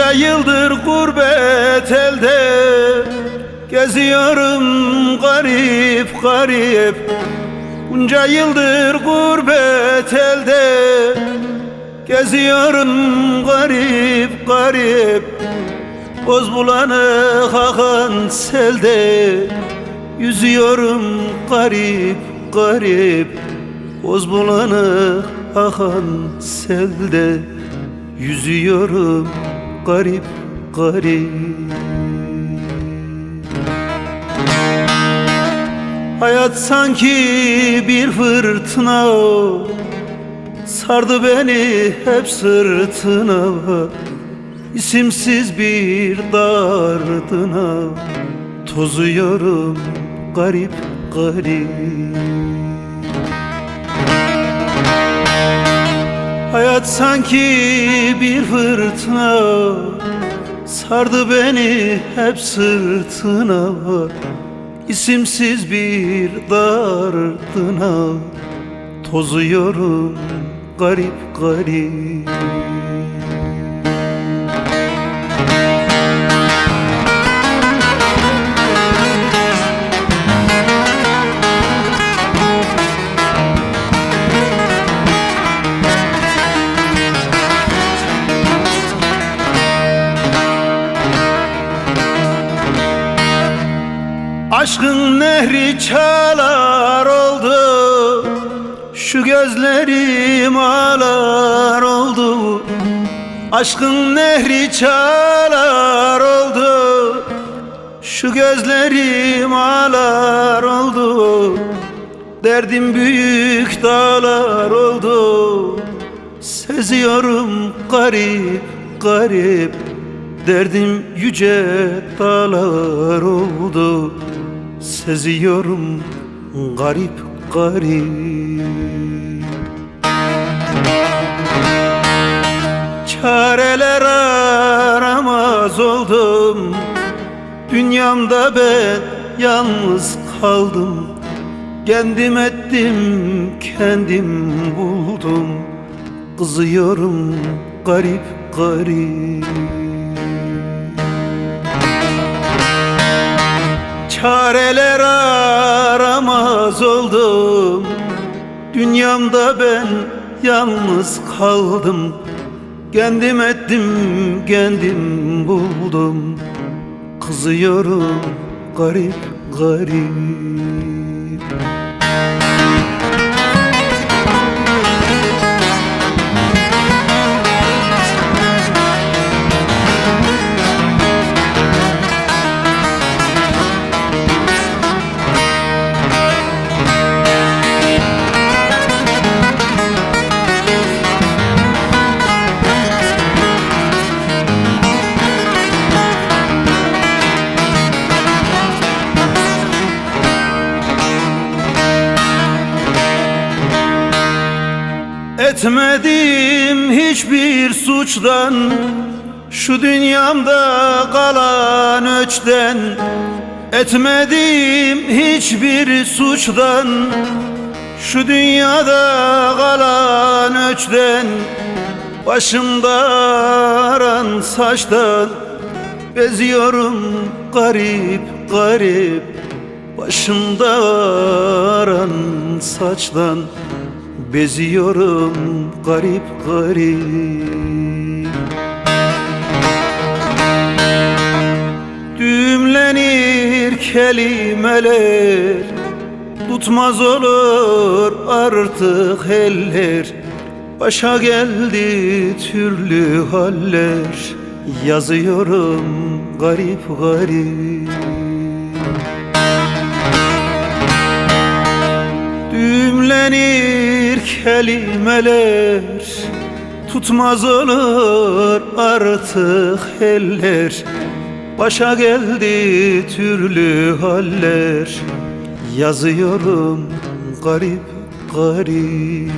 yıldır gurbet elde Geziyorum garip garip. Bunca yıldır gurbet elde Geziyorum garip garip. Boz bulanık akan selde Yüzüyorum garip garip. Boz bulanık akan selde Yüzüyorum garip garip. Hayat sanki bir fırtına. Sardı beni hep sırtına. İsimsiz bir dardına. Tozuyorum garip garip Hayat sanki bir fırtına Sardı beni hep sırtına. İsimsiz bir dardına Tozuyorum garip garip Aşkın nehri çalar oldu Şu gözlerim ağlar oldu. Aşkın nehri çalar oldu Şu gözlerim ağlar oldu. Derdim büyük dağlar oldu Seziyorum garip garip. Derdim yüce dağlar oldu Seziyorum garip garip. Çareler aramaz oldum Dünyamda ben yalnız kaldım. Kendim ettim kendim buldum Kızıyorum garip garip Çareler aramaz oldum. Dünyamda ben yalnız kaldım. Kendim ettim kendim buldum. Kızıyorum garip garip Etmedim hiçbir suçtan Şu dünyamda kalan öçten Etmedim hiçbir suçtan Şu dünyada kalan öçten Başımda aran saçtan Beziyorum garip garip Başımda aran saçtan Beziyorum garip garip. Düğümlenir kelimeler Tutmaz olur artık eller. Başa geldi türlü haller Yazıyorum garip garip. Düğümlenir kelimeler Tutmaz olur artık eller. Başa geldi türlü haller. Yazıyorum garip garip